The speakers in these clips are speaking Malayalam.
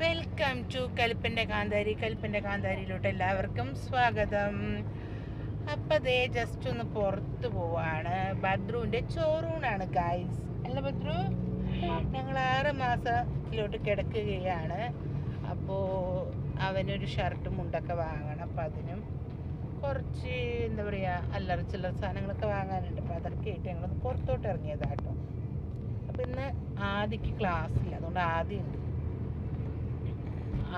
വെൽക്കം ടു കലിപ്പന്റെ കാന്താരി കലിപ്പന്റെ കാന്താരിയിലോട്ട് എല്ലാവർക്കും സ്വാഗതം. അപ്പം ദേ ജസ്റ്റ് ഒന്ന് പുറത്ത് പോവാണ്. ബദ്രുവിന്റെ ചോറൂണാണ് ഗായ്സ് അല്ല ബദ്രു ഞങ്ങൾ ആറ് മാസത്തിലോട്ട് കിടക്കുകയാണ്. അപ്പോൾ അവനൊരു ഷർട്ടും മുണ്ടൊക്കെ വാങ്ങണം അപ്പം അതിനും കുറച്ച് എന്താ പറയുക അല്ലറ ചില്ലറ സാധനങ്ങളൊക്കെ വാങ്ങാനുണ്ട്. അപ്പോൾ അതൊക്കെ ആയിട്ട് ഞങ്ങളൊന്ന് പുറത്തോട്ട് ഇറങ്ങിയതാട്ടോ അപ്പം ഇന്ന് ആദിക്ക് ക്ലാസ് ഇല്ല. അതുകൊണ്ട് ആദ്യം ഉണ്ട്.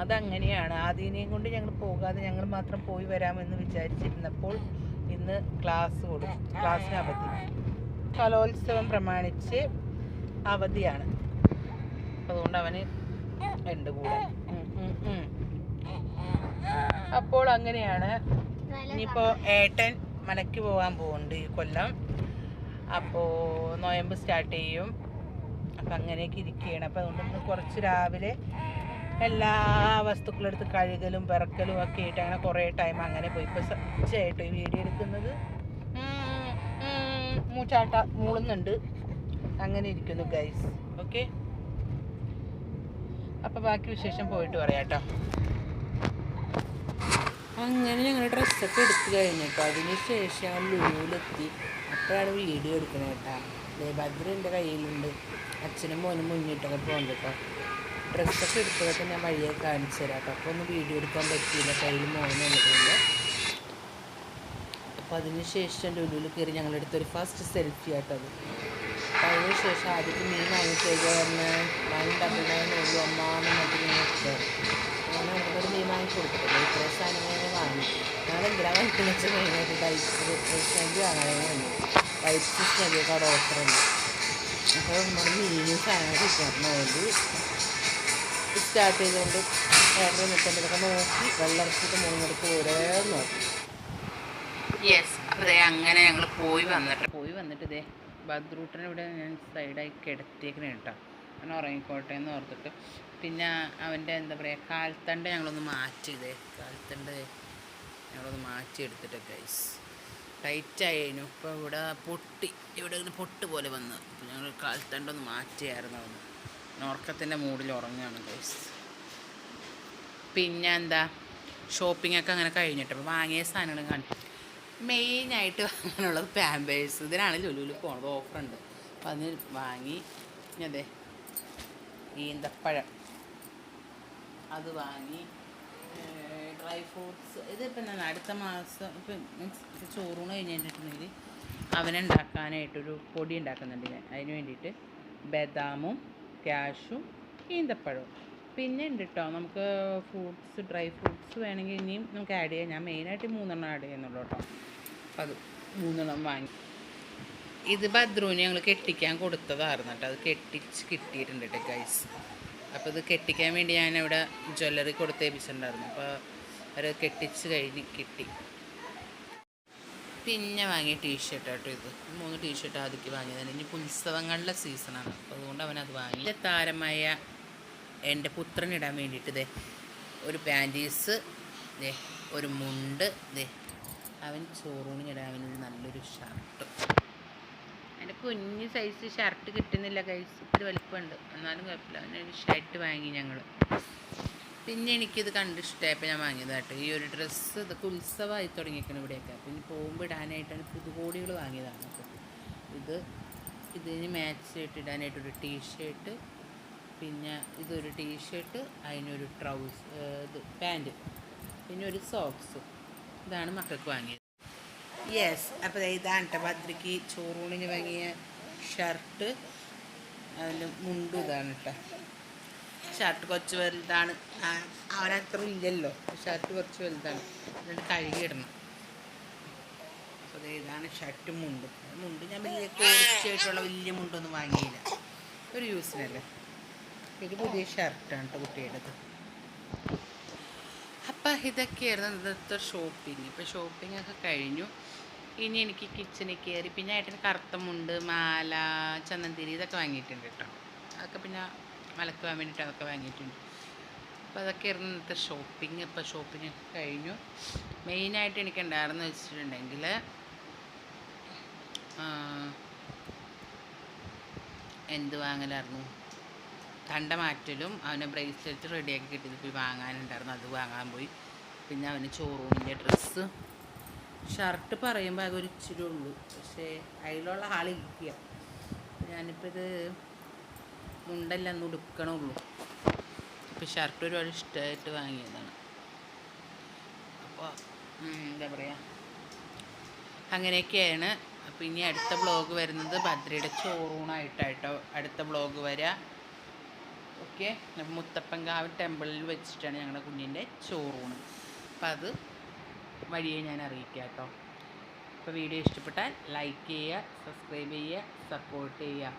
അതങ്ങനെയാണ്. ആദീനയും കൊണ്ട് ഞങ്ങൾ പോകാതെ ഞങ്ങൾ മാത്രം പോയി വരാമെന്ന് വിചാരിച്ചിരുന്നപ്പോൾ ഇന്ന് ക്ലാസ് കൊടുക്കും ക്ലാസ്സിന് അവധി. കലോത്സവം പ്രമാണിച്ച് അവധിയാണ്. അതുകൊണ്ട് അവന് ഉണ്ട് കൂടെ. അപ്പോൾ അങ്ങനെയാണ്. ഇനിയിപ്പോൾ ഏട്ടൻ മലയ്ക്ക് പോകാൻ പോകുന്നുണ്ട് ഈ കൊല്ലം. അപ്പോ നോയമ്പ് സ്റ്റാർട്ട് ചെയ്യും. അപ്പം അങ്ങനെയൊക്കെ ഇരിക്കുകയാണ് അപ്പോൾ അതുകൊണ്ട് കുറച്ച് രാവിലെ എല്ലാ വസ്തുക്കളും എടുത്ത് കഴുകലും പിറക്കലും ഒക്കെ ആയിട്ട് അങ്ങനെ കുറേ ടൈം അങ്ങനെ പോയി. ഇപ്പോൾ ഉച്ചയായിട്ട് ഈ വീഡിയോ എടുക്കുന്നത് മൂച്ചാട്ട മൂളുന്നുണ്ട്. അങ്ങനെ ഇരിക്കുന്നു ഗൈസ് ഓക്കെ അപ്പോൾ ബാക്കി വിശേഷം പോയിട്ട് പറയാം കേട്ടോ. അങ്ങനെ ഞങ്ങൾ ഡ്രസ്സൊക്കെ എടുത്തു കഴിഞ്ഞിട്ടോ. അതിന് ശേഷം ലുലുവിലെത്തി. അപ്പോഴാണ് വീഡിയോ ദേ ഭദ്ര എന്റെ കയ്യിലുണ്ട്. അച്ഛനും മോനും മുന്നിട്ടൊക്കെ പോകുന്നുണ്ട് കേട്ടോ. ഡ്രസ്സൊക്കെ എടുത്തതൊക്കെ ഞാൻ വഴിയെ കാണിച്ചു തരാം കേട്ടോ. അപ്പോൾ ഒന്ന് വീഡിയോ എടുക്കാൻ പറ്റിയില്ല. കയ്യിൽ മോനുള്ളതുകൊണ്ട് അപ്പോൾ അതിന് ശേഷം ലുലുവിൽ കയറി ഞങ്ങളെടുത്തൊരു ഫസ്റ്റ് സെൽഫി ആട്ടോ അത്. അപ്പോൾ അതിന് ശേഷം ആദ്യത്തെ മീൻ വാങ്ങിച്ചേക്ക് പറഞ്ഞ് നയൻ ഡബിൾ നയൻ ഉള്ളൂ അമ്മാന്ന് മതി അങ്ങനെ നമുക്കൊരു മീൻ വാങ്ങി കൊടുത്തിട്ടില്ല ഇത്രയും സാധനങ്ങൾ വാങ്ങി. ഞങ്ങൾ എന്തിനാ വാങ്ങിക്കുന്നത് വെച്ചാൽ മെയിനായിട്ട് ഡൈറ്റ് സ്നഗ് വാങ്ങാനാണ് വന്നു ഡൈപ്പ് സ്നഗൊക്കെ അവിടെ ഓഫറുണ്ട് അപ്പോൾ നമ്മുടെ മീനും സാധനങ്ങൾ കിട്ടണം വേണ്ടി സ്റ്റാർട്ട് ചെയ്തുകൊണ്ട് ഏട്ടൻ നിൽക്കുന്നതൊക്കെ നോക്കി വെള്ളമിറക്കിയിട്ട് മൂന്നിടത്ത് ഓരോ നോക്കി. യെസ് അപ്പോൾ അങ്ങനെ ഞങ്ങൾ പോയി വന്നിട്ട്. പോയി വന്നിട്ട് ഇതേ ബദ്രൂട്ടിനെ ഇവിടെ ഞാൻ സൈഡായി കിടത്തിയേക്കണേ കേട്ടോ. അങ്ങനെ ഉറങ്ങിക്കോട്ടെ എന്ന് ഓർത്തിട്ട്. പിന്നെ അവന്റെ എന്താ പറയുക കാൽത്തണ്ട് ഞങ്ങളൊന്ന് മാറ്റി ഇതേ കാൽത്തണ്ട് ഞങ്ങളൊന്ന് മാറ്റി എടുത്തിട്ട് ഗൈസ് ടൈറ്റായിരുന്നു ഇപ്പോൾ ഇവിടെ പൊട്ടി. ഇവിടെ ഇങ്ങനെ പൊട്ട് പോലെ വന്നു. ഞങ്ങൾ കാൽത്തണ്ടൊന്ന് മാറ്റിയായിരുന്നു അവന് ഉറക്കത്തിന്റെ മൂഡിൽ ഉറങ്ങുകയാണ് ഗൈസ് പിന്നെ എന്താ ഷോപ്പിംഗ് ഒക്കെ അങ്ങനെ കഴിഞ്ഞിട്ട് അപ്പോൾ വാങ്ങിയ സാധനങ്ങൾ കാണും മെയിനായിട്ട് വാങ്ങാനുള്ളത് പാമ്പേഴ്സ് ഇതിനാണ് ലുലുവിൽ പോണത്. ഓഫറുണ്ട് അപ്പോൾ അതിന് വാങ്ങി. അതെ ഈന്തപ്പഴം. അത് വാങ്ങി. ഡ്രൈ ഫ്രൂട്ട്സ് ഇതിപ്പോൾ എന്താണ് അടുത്ത മാസം ഇപ്പം മീൻസ് ചോറൂണ് കഴിഞ്ഞിട്ടുണ്ടെങ്കിൽ അവനുണ്ടാക്കാനായിട്ടൊരു പൊടി ഉണ്ടാക്കുന്നുണ്ട് ഞാൻ. അതിന് വേണ്ടിയിട്ട് ബദാമും ക്യാഷും ഈന്തപ്പഴവും പിന്നെ ഉണ്ട് കേട്ടോ നമുക്ക് ഫ്രൂട്ട്സ് ഡ്രൈ ഫ്രൂട്ട്സ് വേണമെങ്കിൽ ഇനിയും നമുക്ക് ആഡ് ചെയ്യാം. ഞാൻ മെയിനായിട്ട് മൂന്നെണ്ണം ആഡ് ചെയ്യുന്നുള്ളൂ കേട്ടോ അപ്പം അത് മൂന്നെണ്ണം വാങ്ങി. ഇത് ഭദ്രൂന് ഞങ്ങൾ കെട്ടിക്കാൻ കൊടുത്തതായിരുന്നു കേട്ടോ അത് കെട്ടിച്ച് കിട്ടിയിട്ടുണ്ട് കേട്ടോ ഗൈസ് അപ്പോൾ ഇത് കെട്ടിക്കാൻ വേണ്ടി ഞാൻ ഇവിടെ ജ്വല്ലറി കൊടുത്തേപ്പിച്ചിട്ടുണ്ടായിരുന്നു. അപ്പോൾ അവർ കെട്ടിച്ച് കഴിഞ്ഞ് കിട്ടി. പിന്നെ വാങ്ങിയ ടീഷർട്ട് കേട്ടോ ഇത് മൂന്ന് ടീഷർട്ട് ആദ്യക്ക് വാങ്ങിയതാണ് ഇനി ഉത്സവങ്ങളുടെ സീസണാണ്. അപ്പോൾ അതുകൊണ്ട് അത് വാങ്ങി. താരമായ എന്റെ പുത്രനിടാൻ വേണ്ടിയിട്ട് ദേ ഒരു പാന്റീസ് ദേ ഒരു മുണ്ട് ദേ അവൻ ചോറൂണിനിടാൻ അവനൊരു നല്ലൊരു ഷർട്ട് എന്റെ കുഞ്ഞ് സൈസ് ഷർട്ട് കിട്ടുന്നില്ല കൈസ് ഇത്തിരി വലിപ്പമുണ്ട്. എന്നാലും കുഴപ്പമില്ല. അവനൊരു ഷർട്ട് വാങ്ങി ഞങ്ങൾ പിന്നെ എനിക്കിത് കണ്ട് ഞാൻ വാങ്ങിയത് കേട്ടോ. ഈ ഒരു ഡ്രസ്സ് ഇതൊക്കെ ഉത്സവമായി തുടങ്ങിയിരിക്കണം ഇവിടെയൊക്കെ. പിന്നെ പോകുമ്പോൾ ഇടാനായിട്ടാണ് പുതുകോടികൾ വാങ്ങിയതാണ് ഇത് ഇതിന് മാച്ച് ആയിട്ട് ഇടാനായിട്ടൊരു ടീഷർട്ട് പിന്നെ ഇതൊരു ടീഷർട്ട് അതിനൊരു ട്രൗസ് ഇത് പാന്റ് പിന്നെ ഒരു സോക്സ് ഇതാണ് മക്കൾക്ക് വാങ്ങിയത്. യെസ് അപ്പോൾ ഇതാണ് കേട്ടോ ഭദ്രയ്ക്ക് ചോറൂണിന് വാങ്ങിയ ഷർട്ട് അതിന്റെ മുണ്ടും ഇതാണ് കേട്ടോ ഷർട്ട് കുറച്ച് വലുതാണ്. അവനത്ര ഇല്ലല്ലോ. ഷർട്ട് കുറച്ച് വലുതാണ്. എന്നിട്ട് കഴുകിയിടണം അപ്പോൾ ഇതാണ് ഷർട്ടും മുണ്ടും. മുണ്ട് ഞാൻ വലിയ കോളിച്ചായിട്ടുള്ള വലിയ മുണ്ടൊന്നും വാങ്ങിയില്ല. ഒരു യൂസിനല്ലേ? ഇത് പുതിയ ഷർട്ടാണ് കേട്ടോ കുട്ടിയുടേത്. അപ്പം ഇതൊക്കെയായിരുന്നു ഇന്നത്തെ ഷോപ്പിംഗ്. ഇപ്പം ഷോപ്പിംഗ് ഒക്കെ കഴിഞ്ഞു. ഇനി എനിക്ക് കിച്ചണിൽ കയറി പിന്നെ ഏട്ടന് കറുത്ത മുണ്ട് മാല ചന്ദനത്തിരി ഇതൊക്കെ വാങ്ങിയിട്ടുണ്ട് കേട്ടോ അതൊക്കെ പിന്നെ മലക്കുവാൻ വേണ്ടിയിട്ട് അതൊക്കെ വാങ്ങിയിട്ടുണ്ട് അപ്പോൾ അതൊക്കെയായിരുന്നു ഇന്നത്തെ ഷോപ്പിംഗ് ഇപ്പോൾ ഷോപ്പിംഗ് കഴിഞ്ഞു. മെയിനായിട്ട് എനിക്ക് ഉണ്ടായിരുന്നു വെച്ചിട്ടുണ്ടെങ്കിൽ എന്ത് വാങ്ങലായിരുന്നു? തണ്ട മാറ്റലും അവനെ ബ്രേസ്ലെറ്റ് റെഡിയാക്കി കിട്ടിയത് പോയി വാങ്ങാനുണ്ടായിരുന്നു. അത് വാങ്ങാൻ പോയി. പിന്നെ അവന് ചോറൂണിന്റെ ഡ്രസ്സ് ഷർട്ട് പറയുമ്പോൾ അതൊരിച്ചിരി ഉള്ളൂ. പക്ഷേ അതിലുള്ള ആളിരിക്കുക ഞാനിപ്പോൾ ഇത് മുണ്ടെല്ലാം ഒന്ന് ഉടുക്കണുള്ളൂ അപ്പോൾ ഷർട്ട് ഒരുപാട് ഇഷ്ടമായിട്ട് വാങ്ങിയതാണ്. അപ്പോൾ എന്താ പറയുക അങ്ങനെയൊക്കെയാണ്. അപ്പോൾ ഇനി അടുത്ത ബ്ലോഗ് വരുന്നത് ഭദ്രയുടെ ചോറൂണായിട്ടോ അടുത്ത ബ്ലോഗ് വരിക ഓക്കെ മുത്തപ്പൻകാവ് ടെമ്പിളിൽ വെച്ചിട്ടാണ് ഞങ്ങളുടെ കുഞ്ഞിന്റെ ചോറൂണ്. അപ്പം അത് വഴിയെ ഞാൻ അറിയിക്കാം കേട്ടോ അപ്പോൾ വീഡിയോ ഇഷ്ടപ്പെട്ടാൽ ലൈക്ക് ചെയ്യുക സബ്സ്ക്രൈബ് ചെയ്യുക സപ്പോർട്ട് ചെയ്യുക.